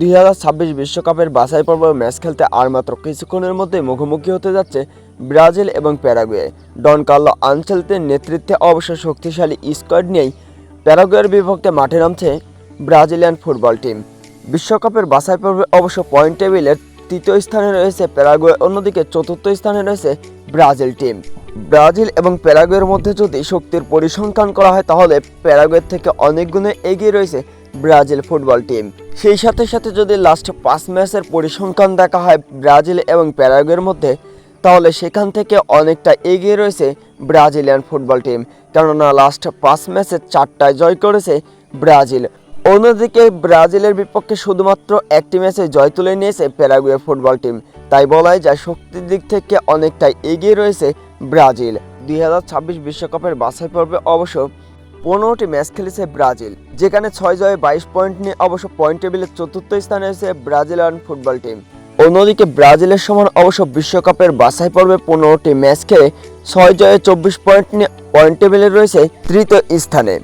দুই বিশ্বকাপের বাছাই পর্ব ম্যাচ খেলতে আর মাত্র কিছুক্ষণের মধ্যে মুখোমুখি হতে যাচ্ছে ব্রাজিল এবং প্যারাগুয়ে। ডন কার্লো আনচেলতের নেতৃত্বে অবশ্য শক্তিশালী স্কোয়াড নিয়েই প্যারাগুয়ের বিপক্ষে মাঠে নামছে ব্রাজিলিয়ান ফুটবল টিম। বিশ্বকাপের বাছাই পর্বে অবশ্য পয়েন্ট টেবিলের তৃতীয় স্থানে রয়েছে প্যারাগুয়ে, অন্যদিকে চতুর্থ স্থানে রয়েছে ব্রাজিল টিম। ব্রাজিল এবং প্যারাগুয়ের মধ্যে যদি শক্তির পরিসংখ্যান করা হয়, তাহলে প্যারাগুয়ের থেকে অনেক গুণে এগিয়ে রয়েছে ব্রাজিল ফুটবল টিম। সেই সাথে সাথে যদি লাস্ট পাঁচ ম্যাচের পরিসংখ্যান দেখা হয় ব্রাজিল এবং প্যারাগুয়ের মধ্যে, তাহলে সেখান থেকে অনেকটা এগিয়ে রয়েছে ব্রাজিলিয়ান ফুটবল টিম। কেননা লাস্ট পাঁচ ম্যাচে চারটায় জয় করেছে ব্রাজিল। অন্যদিকে ব্রাজিলের বিপক্ষে শুধুমাত্র একটি ম্যাচে জয় তুলে নিয়েছে প্যারাগুয়ে ফুটবল টিম। তাই বলাই যায় শক্তির দিক থেকে অনেকটাই এগিয়ে রয়েছে ব্রাজিল। দুই বিশ্বকাপের বাছাই পর্বে অবশ্য পনেরোটি ম্যাচ খেলেছে ব্রাজিল, যেখানে ছয় জয়ে বাইশ পয়েন্ট নিয়ে অবশ্য পয়েন্ট টেবিলে চতুর্থ স্থানে রয়েছে ব্রাজিলিয়ান ফুটবল টিম। অন্যদিকে ব্রাজিলের সমান অবশ্য বিশ্বকাপের বাছাই পর্বে পনেরোটি ম্যাচ খেলে ছয় জয়ে চব্বিশ পয়েন্ট নিয়ে পয়েন্ট টেবিলে রয়েছে তৃতীয় স্থানে।